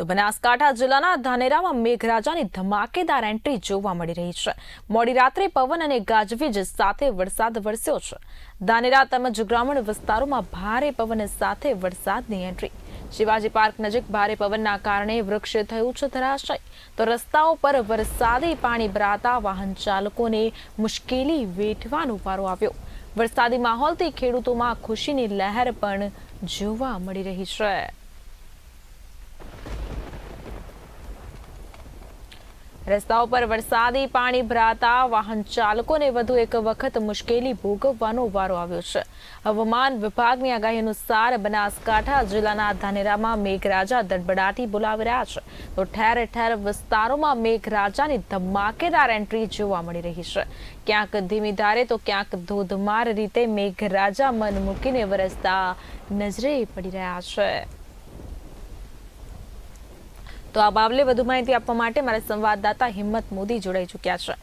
તો બનાસકાંઠા જિલ્લાના ધાનેરામાં મેઘરાજાની ધમાકેદાર એન્ટ્રી જોવા મળી રહી છે. મોડી રાત્રે પવન અને ગાજવીજ સાથે વરસાદ વરસ્યો છે. ધાનેરા તેમજ ગ્રામીણ વિસ્તારોમાં ભારે પવન સાથે વરસાદની એન્ટ્રી. શિવાજી પાર્ક નજીક ભારે પવનના કારણે વૃક્ષ થયું છે ધરાશય. તો રસ્તાઓ પર વરસાદી પાણી ભરાતા વાહન ચાલકોને મુશ્કેલી વેઠવાનો પારો આવ્યો. વરસાદી માહોલથી ખેડૂતોમાં ખુશીની લહેર પણ જોવા મળી રહી છે. રસ્તાઓ પર વરસાદી પાણી ભરાતા વાહન ચાલકોને વધુ એક વખત મુશ્કેલી ભોગવવાનો વારો આવ્યો છે. હવામાન વિભાગની આગાહી અનુસાર બનાસકાંઠા જિલ્લાના ધાનેરામાં મેઘરાજા દડબડાટી બોલાવી રહ્યા છે. તો ઠેર ઠેર વિસ્તારોમાં મેઘરાજાની ધમાકેદાર એન્ટ્રી જોવા મળી રહી છે. ક્યાંક ધીમી ધારે તો ક્યાંક ધોધમાર રીતે મેઘરાજા મન મૂકીને વરસતા નજરે પડી રહ્યા છે. તો આ બાબલે વધુ માહિતી આપવા માટે મારા સંવાદદાતા હિંમત મોદી જોડાઈ ચૂક્યા છે.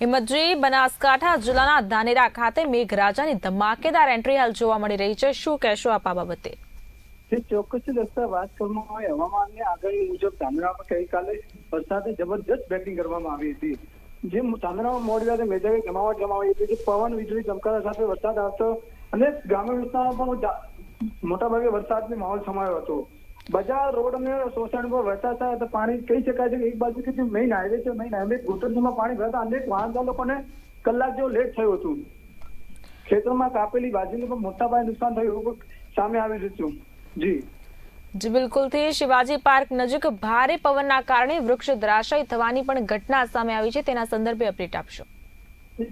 હિંમતજી, બનાસકાંઠા જિલ્લાના ધાનેરા ખાતે મેઘરાજાની ધમાકેદાર એન્ટ્રી હાલ જોવા મળી રહી છે. શું કહેશો આપ આ બાબતે? જે ચોક્કસ દસ્તા વાત કરવામાં આવે હવામાનની આગાહી મુજબ ધાનેરામાં ગઈકાલે વરસાદે જબરજસ્ત બેટિંગ કરવામાં આવી હતી. જે ધાનેરામાં મોડી રાતે મેજાવી જમાવટ જમાવી હતી, જે પવન, વીજળી, ચમકારા સાથે વરસાદ આવતો અને ગ્રામીણ વિસ્તારમાં પણ મોટાભાગે વરસાદનો માહોલ સમાયો હતો. બજાર રોડ અને શોષણ પર વરસાદ થાય તો પાણી કહી શકાય છે કે એક બાજુ જે મેઇન હાઈવે છે મેઇન હાઈવે ઘૂંટણસુમાં પાણી ભરતા અનેક વાહન ચાલકોને કલાક જેવો લેટ થયું હતું. ખેતરમાં કાપેલી બાજરીને પણ મોટા પાયે નુકસાન થયું સામે આવી રહ્યું છે. જી. જી બિલકુલથી શિવાજી પાર્ક નજીક ભારે પવનના કારણે વૃક્ષ ધરાશયી થવાની પણ ઘટના સામે આવી છે. તેના સંદર્ભે અપડેટ આપશો.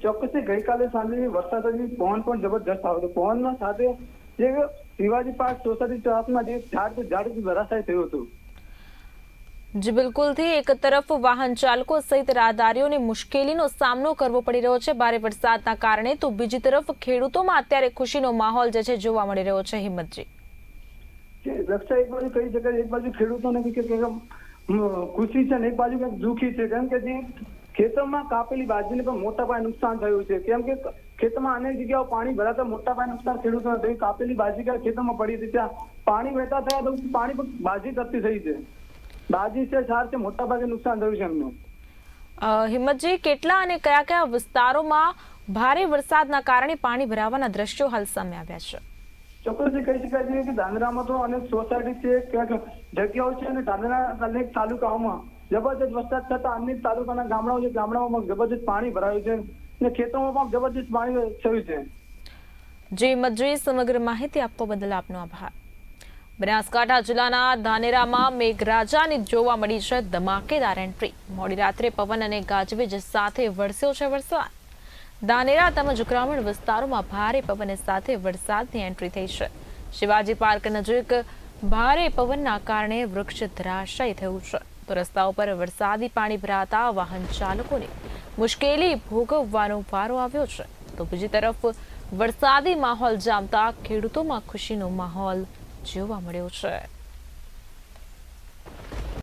ચોક્કસ ગઈકાલે સાંજે વરસાદ હતી પવન પણ જબરજસ્ત આવ્યો હતો પવનના સાથે જે શિવાજી પાર્ક સોસાયટી ચોકમાં જે ઝાડ ઝાડ ધરાશાય થયું હતું. જી બિલકુલથી એક તરફ વાહન ચાલકો સહિત રાહદારીઓને મુશ્કેલીનો સામનો કરવો પડી રહ્યો છે. ભારે વરસાદના કારણે તો બીજી તરફ ખેડૂતોમાં અત્યારે ખુશીનો માહોલ જે છે જોવા મળી રહ્યો છે. હિંમતજી. રક્ષા એક બાજુ કહી શકાય એક બાજુ ખેડૂતોને નથી કે- કે, ખુશી છે ને એક બાજુ દુઃખી છે. કેમ કે જે ખેતરમાં કાપેલી બાજરીને પણ મોટા પાયે નુકસાન થયું છે. કેમ કે ખેતરમાં અનેક જગ્યાઓ પાણી ભરાતા મોટા પાયે નુકસાન ખેડૂતોને થયું. કાપેલી બાજી ક્યાં ખેતરમાં પડી હતી? ત્યાં પાણી વહેતા થયા તો પાણી બાજરી તપતી થઈ છે. બાજી છે સાર છે મોટા ભાગે નુકસાન થયું છે એમનું. હિંમતજી કેટલા અને કયા કયા વિસ્તારોમાં ભારે વરસાદના કારણે પાણી ભરાવાના દ્રશ્યો હાલ સામે આવ્યા છે? ચોક્કસ કહી શકાય છે કે દાદરામાં તો અનેક સોસાયટી છે ક્યાંક જગ્યાઓ છે અને દાદરા અનેક તાલુકાઓમાં જબરજસ્ત વરસાદ થતા અનેક તાલુકાના ગામડાઓ છે ગામડાઓમાં જબરજસ્ત પાણી ભરાયું છે. અને ખેતરોમાં પણ જબરજસ્ત પાણી થયું છે. જી હિંમતજી સમગ્ર માહિતી આપવા બદલ આપનો આભાર. બનાસકાંઠા જિલ્લાના ધાનેરામાં મેઘરાજાની જોવા મળી છે ધમાકેદાર એન્ટ્રી. મોડી રાત્રે પવન અને ગાજવીજ સાથે વરસ્યો છે વરસાદ. ધાનેરા તેમજ ગ્રામીણ વિસ્તારોમાં ભારે પવન સાથે વરસાદની એન્ટ્રી થઈ છે. શિવાજી પાર્ક નજીક ભારે પવનના કારણે વૃક્ષ ધરાશય થયું છે. તો રસ્તાઓ પર વરસાદી પાણી ભરાતા વાહન ચાલકોને મુશ્કેલી ભોગવવાનો વારો આવ્યો છે. તો બીજી તરફ, વરસાદી માહોલ જામતા ખેડૂતોમાં ખુશીનો માહોલ જોવા મળ્યો છે.